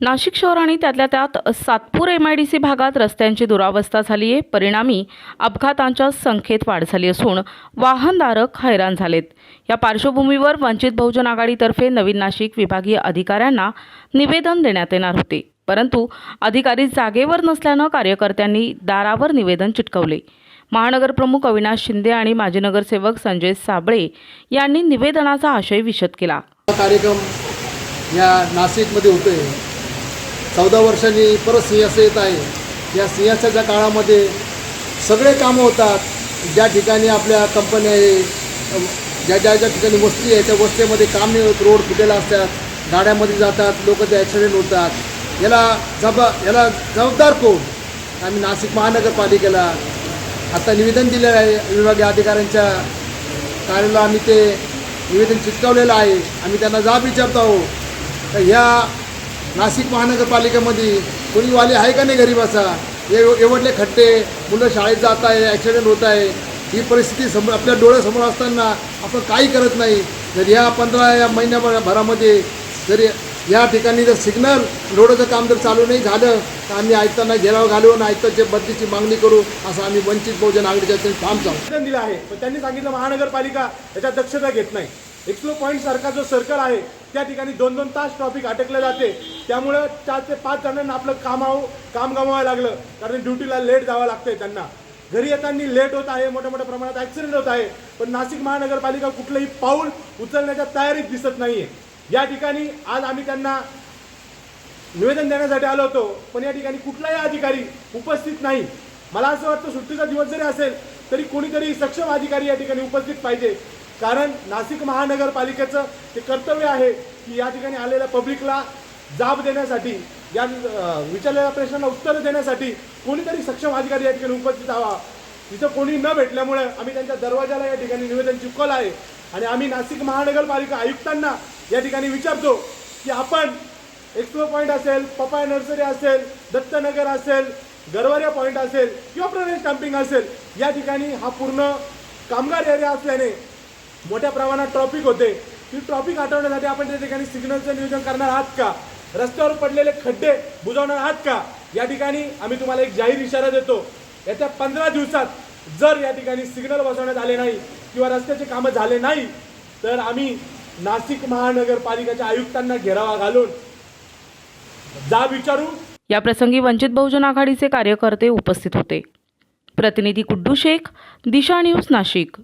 नाशिक शहर आणि त्यातल्या त्यात Satpur M I D C भागात रस्त्यांची दुरावस्था झाली आहे परिणामी अपघातांच्या संख्येत वाढ झाली असून वाहनधारक हैराण झालेत. या पार्श्वभूमीवर वंचित बहुजन आघाडीतर्फे नवीन नाशिक विभागीय अधिकाऱ्यांना निवेदन देण्यात येणार होते. परंतु अधिकारी जागेवर नसल्यानं कार्यकर्त्यांनी दारावर निवेदन चिटकवले. महानगरप्रमुख अविनाश शिंदे आणि माजी नगरसेवक संजय साबळे यांनी निवेदनाचा आशय विशद केला. कार्यक्रम या नाशिकमध्ये होतोय. चौदा वर्षांनी परत सिंहाचं येत आहे. या सिंहासाच्या काळामध्ये सगळे कामं होतात. ज्या ठिकाणी आपल्या कंपन्या आहे ज्या ज्या ज्या ठिकाणी वस्ती आहे त्या वस्तीमध्ये काम नाही होत रोड फुटेला असतात गाड्यामध्ये जातात लोक ते ॲक्सिडेंट होतात. याला जबा याला जबाबदार कोण? आम्ही नाशिक महानगरपालिकेला आता निवेदन दिलेलं आहे विभागीय अधिकाऱ्यांच्या कार्याला आम्ही ते निवेदन चिटकवलेलं आहे. आम्ही त्यांना जाब विचारतो आहोत. तर ह्या नाशिक महानगरपालिकेमध्ये कोणी वाले आहे का नाही गरिबाचा हे एवढले खड्डे मुलं शाळेत जात आहे ॲक्सिडेंट होत आहे. ही परिस्थिती समोर आपल्या डोळ्यासमोर असताना आपण काही करत नाही. जर ह्या पंधरा या महिन्याभरामध्ये जर या ठिकाणी जर सिग्नल रोडचं काम जर चालू नाही झालं तर आम्ही आयुक्तांना घेराव घालून आयुक्तांच्या बदलीची मागणी करू असं आम्ही वंचित बहुजन आघाडीच्या ठाम सांगू दिलं आहे. पण त्यांनी सांगितलं महानगरपालिका याच्यात दक्षता घेत नाही. एक्सप्लो पॉईंट सारखा जो सर्कल आहे त्या ठिकाणी दोन दोन तास ट्रॉफिक अटकलं जाते. त्यामुळं चार ते पाच जणांना आपलं कामाव काम गमावं लागलं. कारण ड्युटीला लेट जावं लागतंय त्यांना. घरी येताना लेट होत आहे मोठ्या मोठ्या प्रमाणात ॲक्सिडेंट होत आहे. पण नाशिक महानगरपालिका कुठलंही पाऊल उचलण्याच्या तयारीत दिसत नाहीये. या ठिकाणी आज आम्ही त्यांना निवेदन देण्यासाठी आलो होतो. पण या ठिकाणी कुठलाही अधिकारी उपस्थित नाही. मला असं वाटतं सुट्टीचा दिवस जरी असेल तरी कोणीतरी सक्षम अधिकारी या ठिकाणी उपस्थित पाहिजे. कारण नाशिक महानगरपालिकेचं ते कर्तव्य आहे की या ठिकाणी आलेल्या पब्लिकला जाब देण्यासाठी या विचारलेल्या प्रश्नांना उत्तरं देण्यासाठी कोणीतरी सक्षम अधिकारी या ठिकाणी उपस्थित हवा. तिथं कोणी न भेटल्यामुळे आम्ही त्यांच्या दरवाजाला या ठिकाणी निवेदन चिपकवलं आहे. आणि आम्ही नाशिक महानगरपालिका आयुक्तांना या ठिकाणी विचारतो की आपण एक्सप्लो पॉईंट असेल पपाय नर्सरी असेल दत्तनगर असेल गरवारिया पॉईंट असेल किंवा प्रवेश कॅम्पिंग असेल या ठिकाणी हा पूर्ण कामगार एरिया असल्याने मोठ्या प्रमाणात ट्रॉफिक होते. ती ट्रॉफिक हटवण्यासाठी आपण त्या ठिकाणी सिग्नलचं नियोजन करणार आहात का? रस्त्यावर पडलेले खड्डे बुजवणार आहात का? या ठिकाणी आम्ही तुम्हाला एक जाहीर इशारा देतो. याच्या पंधरा दिवसात जर या ठिकाणी सिग्नल बसवण्यात आले नाही किंवा रस्त्याचे कामं झाले नाही तर आम्ही नाशिक महानगरपालिकेच्या आयुक्तांना घेरावा घालून जा विचारू. याप्रसंगी वंचित बहुजन आघाडीचे कार्यकर्ते उपस्थित होते. प्रतिनिधी कुड्डू शेख दिशा न्यूज नाशिक.